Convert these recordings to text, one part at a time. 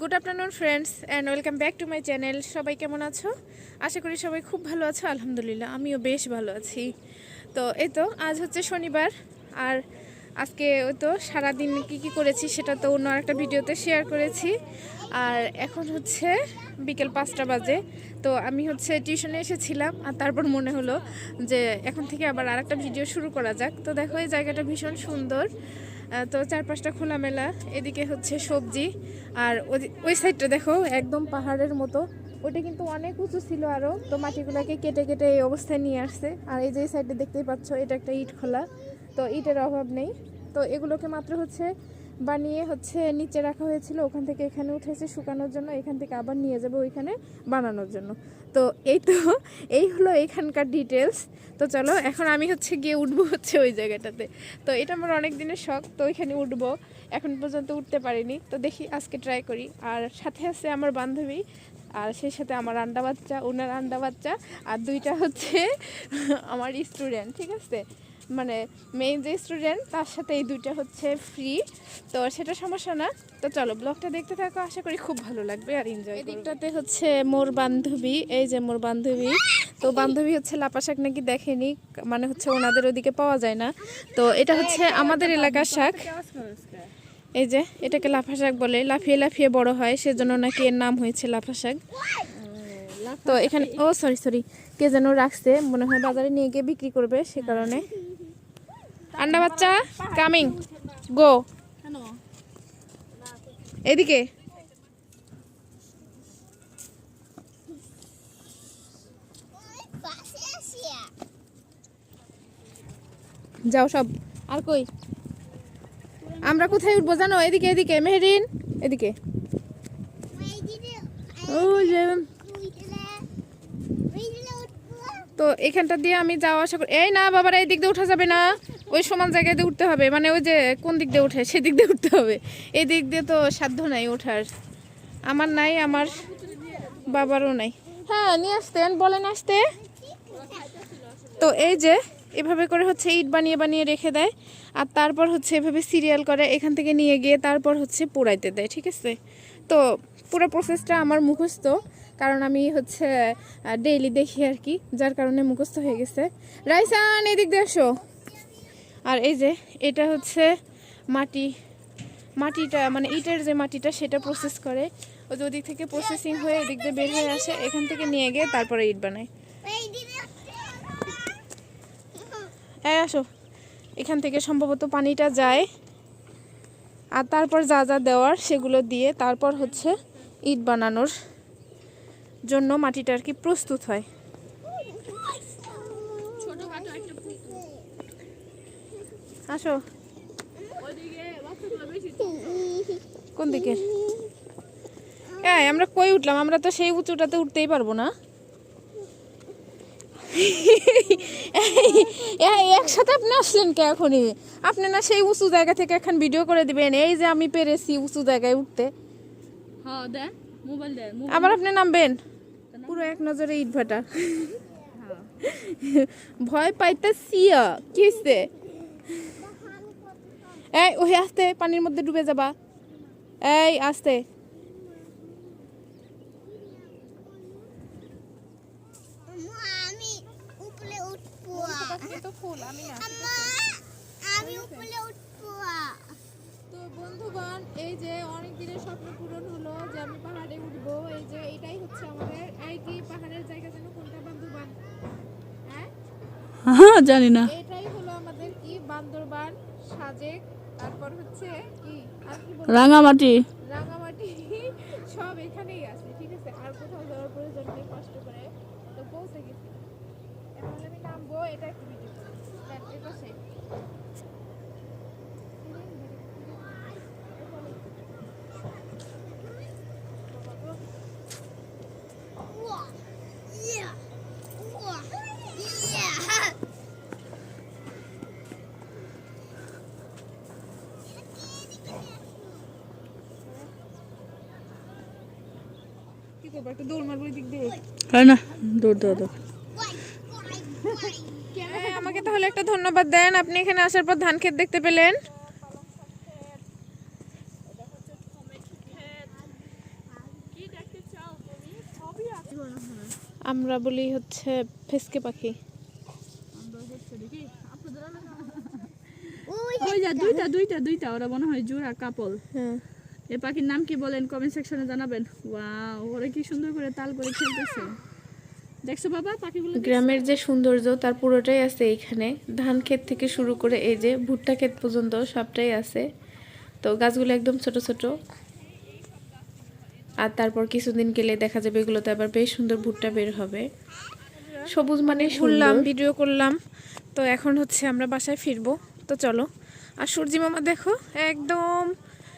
Good afternoon friends and welcome back to my channel সবাই কেমন আছো? আশা করি সবাই খুব ভালো আছো, আলহামদুলিল্লাহ, আমিও বেশ ভালো আছি। তো এই তো, আজ হচ্ছে শনিবার, আর আজকে ওই তো সারাদিন কী কী করেছি সেটা তো অন্য একটা ভিডিওতে শেয়ার করেছি। আর এখন হচ্ছে বিকেল পাঁচটা বাজে, তো আমি হচ্ছে টিউশনে এসেছিলাম, আর তারপর মনে হলো যে এখন থেকে আবার আরেকটা ভিডিও শুরু করা যাক। তো দেখো, এই জায়গাটা ভীষণ সুন্দর। তো চারপাশটা খোলামেলা, এদিকে হচ্ছে সবজি, আর ওই সাইডটা দেখো, একদম পাহাড়ের মতো। ওটা কিন্তু অনেক উঁচু ছিল আরও তো মাটিগুলোকে কেটে কেটে এই অবস্থায় নিয়ে আসছে। আর এই যে সাইডটা সাইডে দেখতেই পাচ্ছ, এটা একটা ইট খোলা, তো ইটের অভাব নেই। তো এগুলোকে মাত্র হচ্ছে বানিয়ে হচ্ছে নিচে রাখা হয়েছিল, ওখান থেকে এখানে উঠেছে শুকানোর জন্য, এখান থেকে আবার নিয়ে যাবে ওইখানে বানানোর জন্য। তো এই তো, এই হলো এখানকার ডিটেলস তো চলো, এখন আমি হচ্ছে গিয়ে উঠবো হচ্ছে ওই জায়গাটাতে। তো এটা আমার অনেক দিনের শখ, তো ওইখানে উঠবো। এখন পর্যন্ত উঠতে পারিনি। তো দেখি আজকে ট্রাই করি। আর সাথে আছে আমার বান্ধবী, আর সেই সাথে আমার আন্ডা বাচ্চা, ওনার আন্ডা বাচ্চা, আর দুইটা হচ্ছে আমার স্টুডেন্ট ঠিক আছে? মানে মেইন যে স্টুডেন্ট তার সাথে এই দুইটা হচ্ছে ফ্রি তো সেটা সমস্যা না। তো চলো ব্লগটা দেখতে থাকো, আশা করি খুব ভালো লাগবে আর এনজয় এদিকটাতে হচ্ছে মোর বান্ধবী, এই যে মোর বান্ধবী। তো বান্ধবী হচ্ছে লাপা শাক নাকি দেখেনি মানে হচ্ছে ওনাদের ওদিকে পাওয়া যায় না। তো এটা হচ্ছে আমাদের এলাকার শাক। এই যে, এটাকে লাফা শাক বলে, লাফিয়ে লাফিয়ে বড় হয়, সেজন্য নাকি এর নাম হয়েছে লাফা শাক তো এখানে ও সরি সরি কে যেন রাখছে, মনে হয় বাজারে নিয়ে গিয়ে বিক্রি করবে, সে কারণে। আন্ডা বাচ্চা কামিং গো এদিকে। যাও সব। আর কই? আমরা কোথায় উঠবো জানো? এদিকে এদিকে। মেহরিন এদিকে। তো এখানটা দিয়ে আমি যাওয়া আসা করি এই না বাবারা এই দিক দিয়ে উঠা যাবে না। ওই সমান জায়গায় দিয়ে উঠতে হবে মানে ওই যে কোন দিক দিয়ে উঠে, সেদিক দিয়ে উঠতে হবে। এই দিক দিয়ে তো সাধ্য নাই ওঠার। আমার নাই, আমার বাবারও নাই। হ্যাঁ নিয়ে আসতেন বলেন আসতে। তো এই যে, এভাবে করে হচ্ছে ইট বানিয়ে বানিয়ে রেখে দেয়, আর তারপর হচ্ছে এভাবে সিরিয়াল করে এখান থেকে নিয়ে গিয়ে তারপর হচ্ছে পোড়াইতে দেয়, ঠিক আছে? তো পুরো প্রসেসটা আমার মুখস্থ, কারণ আমি হচ্ছে ডেইলি দেখি আর কি, যার কারণে মুখস্থ হয়ে গেছে। রাইসান, এদিক দিয়ে এসো আর এই যে, এটা হচ্ছে মাটি, মাটিটা মানে ইটের যে মাটিটা সেটা প্রসেস করে। ও যে ওদিক থেকে প্রসেসিং হয়ে এদিক দিয়ে বের হয়ে আসে, এখান থেকে নিয়ে গিয়ে তারপরে ইট বানায়। হ্যাঁ আসো, এখান থেকে সম্ভবত পানিটা যায়। আর তারপর যা যা দেওয়ার সেগুলো দিয়ে তারপর হচ্ছে ইট বানানোর জন্য মাটিটা আর কি প্রস্তুত হয়। আসো। কোন দিকে হ্যাঁ আমরা কই উঠলাম? আমরা তো সেই উঁচুটাতে উঠতেই পারব না। একসাথে আপনি আসলেন কে এখনই? আপনি না সেই উঁচু জায়গা থেকে এখন ভিডিও করে দিবেন। এই যে আমি পেরেছি উঁচু জায়গায় উঠতে। হ্যাঁ আবার আপনি নামবেন? পুরো এক নজরে ইট ভাটা। ভয় পাইতেছি কি হয়েছে এই ওই আস্তে পানির মধ্যে ডুবে যাবা। এই আস্তে। তো বন্ধুগণ এই যে অনেক দিনের স্বপ্ন পূরণ হলো যে আমি পাহাড়ে উঠবো। এই যে এটাই হচ্ছে আমাদের এই কি পাহাড়ের জায়গা যেন কোনটা হ্যাঁ? হ্যাঁ জানি না এটাই হলো আমাদের কি বান্দরবান সাজেক তারপর হচ্ছে কি আর কি বলব? রাঙামাটি। রাঙামাটি সব এখানেই আছে, ঠিক আছে? আর কোথাও যাওয়ার প্রয়োজন নেই, কষ্ট করে। তো পৌঁছে গেছি। এখন আমি নামবো, এটা হয় না? দৌড় আমাকে তাহলে একটা ধন্যবাদ দেন। আপনি এখানে আসার পর ধান ক্ষেত দেখতে পেলেন। আমরা বলি হচ্ছে ফেসকে পাখি। ওই যা দুইটা দুইটা দুইটা ওরা মনে হয় জোড়া কাপল। হ্যাঁ। এই পাখির নাম কি বলেন? কমেন্ট সেকশনে জানাবেন। ওয়াও ওরা কি সুন্দর করে তাল করে খেলতেছে। দেখছ বাবা পাখিগুলো গ্রামের যে সৌন্দর্য তার পুরোটাই আছে এইখানে ধান ক্ষেত থেকে শুরু করে এই যে ভুট্টা ক্ষেত পর্যন্ত সবটাই আছে। তো গাছগুলো একদম ছোট ছোট। আর তারপর কিছুদিন গেলে দেখা যাবে এগুলোতে আবার বেশ সুন্দর ভুট্টা বের হবে। সবুজ মানে শুনলাম ভিডিও করলাম। তো এখন হচ্ছে আমরা বাসায় ফিরবো। তো চলো। আর সূর্যি মামা দেখো একদম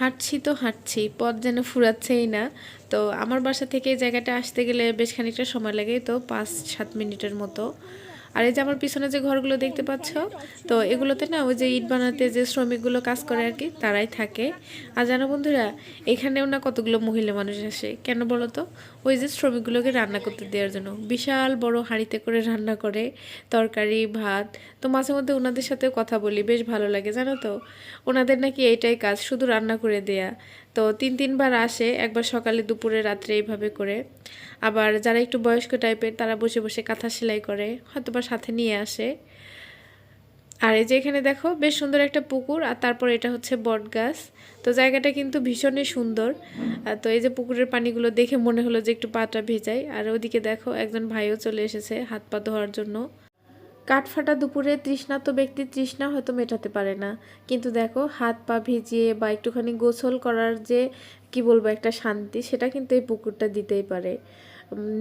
হাঁটছি তো হাঁটছি, পথ যেন ফুরাচ্ছেই না। তো আমার বাসা থেকে এই জায়গাটা আসতে গেলে বেশ খানিকটা সময় লাগে, তো পাঁচ সাত মিনিটের মতো। আর এই যে আমার পিছনে যে ঘরগুলো দেখতে পাচ্ছ, তো এগুলোতে না ওই যে ইট বানাতে যে শ্রমিকগুলো কাজ করে আর কি, তারাই থাকে। আর জানো বন্ধুরা, এখানেও না কতগুলো মহিলা মানুষ আসে, কেন বলো তো? ওই যে শ্রমিকগুলোকে রান্না করতে দেওয়ার জন্য। বিশাল বড় হাঁড়িতে করে রান্না করে তরকারি, ভাত। তো মাঝে মধ্যে ওনাদের সাথে কথা বলি, বেশ ভালো লাগে, জানো তো? ওনাদের নাকি এইটাই কাজ, শুধু রান্না করে দেয়া। তো তিন তিনবার আসে, একবার সকালে, দুপুরে, রাত্রে এইভাবে করে। আবার যারা একটু বয়স্ক টাইপের তারা বসে বসে কাঁথা সেলাই করে হয়তো বা সাথে নিয়ে আসে। আর এই যে এখানে দেখো, বেশ সুন্দর একটা পুকুর, আর তারপর এটা হচ্ছে বট গাছ তো জায়গাটা কিন্তু ভীষণই সুন্দর। তো এই যে পুকুরের পানিগুলো দেখে মনে হলো যে একটু পাটা ভেজাই। আর ওদিকে দেখো, একজন ভাইও চলে এসেছে হাত পা ধোয়ার জন্য। কাঠফাটা দুপুরে তৃষ্ণাত ব্যক্তি তৃষ্ণা হয়তো মেটাতে পারে না। কিন্তু দেখো, হাত পা ভিজিয়ে বা একটুখানি গোসল করার যে, কি বলব, একটা শান্তি, সেটা কিন্তু এই পুকুরটা দিতেই পারে।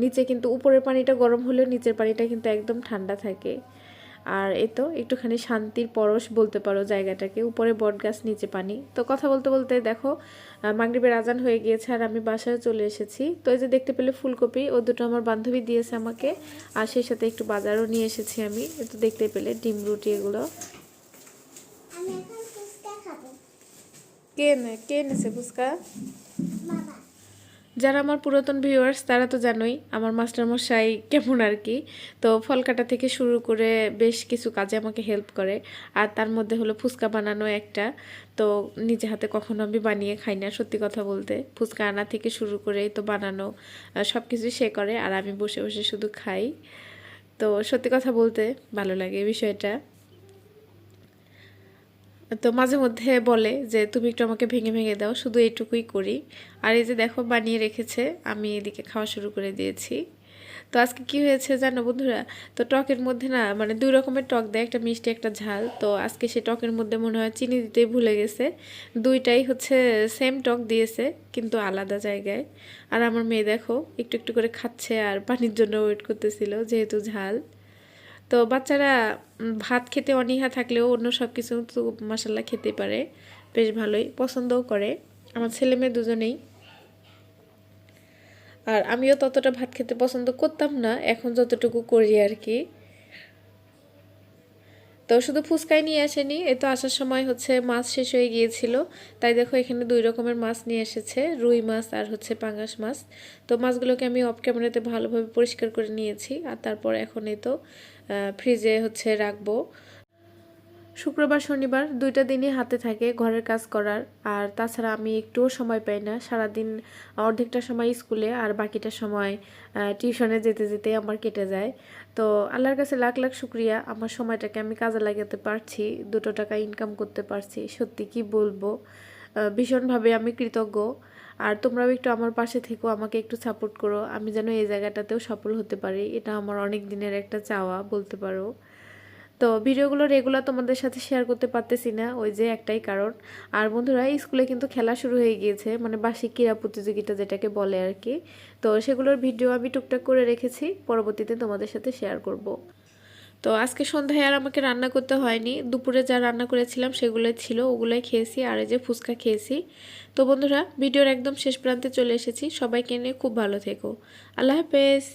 নিচে কিন্তু উপরের পানিটা গরম হলেও নিচের পানিটা কিন্তু একদম ঠান্ডা থাকে। আর এ তো একটুখানি শান্তির পরশ বলতে পারো জায়গাটাকে উপরে বট গাছ নিচে পানি। তো কথা বলতে বলতে দেখো মাগরিবের আজান হয়ে গিয়েছে আর আমি বাসায় চলে এসেছি। তো এই যে দেখতে পেলে ফুলকপি ও দুটো আমার বান্ধবী দিয়েছে আমাকে আর সেই সাথে একটু বাজারও নিয়ে এসেছি আমি। তো দেখতে পেলে ডিম রুটি এগুলো। কে নে কে এনেছে ফুচকা? যারা আমার পুরাতন ভিউয়ার্স তারা তো জানোই আমার মাস্টারমশাই কেমন আর কি। তো ফল কাটা থেকে শুরু করে বেশ কিছু কাজে আমাকে হেল্প করে। আর তার মধ্যে হলো ফুচকা বানানো একটা। তো নিজে হাতে কখনো আমি বানিয়ে খাই না, সত্যি কথা বলতে। ফুচকা আনা থেকে শুরু করে তো বানানো সব কিছুই সে করে। আর আমি বসে বসে শুধু খাই। তো সত্যি কথা বলতে ভালো লাগে বিষয়টা। তো মাঝে মধ্যে বলে যে, তুমি একটু আমাকে ভেঙে ভেঙে দাও, শুধু এইটুকুই করি। আর এই যে দেখো, বানিয়ে রেখেছে, আমি এদিকে খাওয়া শুরু করে দিয়েছি। তো আজকে কি হয়েছে জানো বন্ধুরা? তো টকের মধ্যে না মানে দুই রকমের টক দেয়, একটা মিষ্টি, একটা ঝাল। তো আজকে সে টকের মধ্যে মনে হয় চিনি দিতেই ভুলে গেছে। দুইটাই হচ্ছে সেম টক দিয়েছে, কিন্তু আলাদা জায়গায়। আর আমার মেয়ে দেখো, একটু একটু করে খাচ্ছে আর পানির জন্য ওয়েট করতেছিল, যেহেতু ঝাল। তো বাচ্চারা ভাত খেতে অনীহা থাকলেও অন্য সব কিছু তো মশাল্লা খেতে পারে। বেশ ভালোই, পছন্দও করে। আমার ছেলে মেয়ে দুজনেই। আর আমিও ততটা ভাত খেতে পছন্দ করতাম না, এখন যতটুকু করি আর কি। তো শুধু ফুচকাই নিয়ে আসেনি, এ তো আসার সময় হচ্ছে মাছ শেষ হয়ে গিয়েছিল। তাই দেখো এখানে দুই রকমের মাছ নিয়ে এসেছে, রুই মাছ আর হচ্ছে পাঙ্গাস মাছ। তো মাছগুলোকে আমি অফ ক্যামেরাতে ভালোভাবে পরিষ্কার করে নিয়েছি, আর তারপর এখন এই তো ফ্রিজে হচ্ছে রাখব। শুক্রবার, শনিবার দুইটা দিনই হাতে থাকে ঘরের কাজ করার। আর তাছাড়া আমি একটুও সময় পাই না। সারাদিন অর্ধেকটা সময় স্কুলে আর বাকিটা সময় টিউশনে যেতে যেতে আমার কেটে যায়। তো আল্লাহর কাছে লাখ লাখ শুক্রিয়া। আমার সময়টাকে আমি কাজে লাগাতে পারছি, দুটো টাকা ইনকাম করতে পারছি। সত্যি কি বলব? ভীষণভাবে আমি কৃতজ্ঞ। আর তোমরাও একটু আমার পাশে থেকো, আমাকে একটু সাপোর্ট করো। আমি যেন এই জায়গাটাতেও সফল হতে পারি। এটা আমার অনেক দিনের একটা চাওয়া, বলতে পারো। তো ভিডিওগুলো রেগুলার তোমাদের সাথে শেয়ার করতে পারতেছি না, ওই যে একটাই কারণ। আর বন্ধুরা স্কুলে কিন্তু খেলা শুরু হয়ে গিয়েছে মানে বার্ষিক ক্রীড়া প্রতিযোগিতা যেটাকে বলে আর কি। তো সেগুলোর ভিডিও আমি টুকটাক করে রেখেছি, পরবর্তীতে তোমাদের সাথে শেয়ার করব। তো আজকে সন্ধ্যায় আর আমাকে রান্না করতে হয়নি। দুপুরে যা রান্না করেছিলাম সেগুলোই ছিল, ওগুলোই খেয়েছি, আর এই যে ফুচকা খেয়েছি। তো বন্ধুরা, ভিডিওর একদম শেষ প্রান্তে চলে এসেছি। সবাইকে নিয়ে খুব ভালো থেকো। আল্লাহ হাফেজ।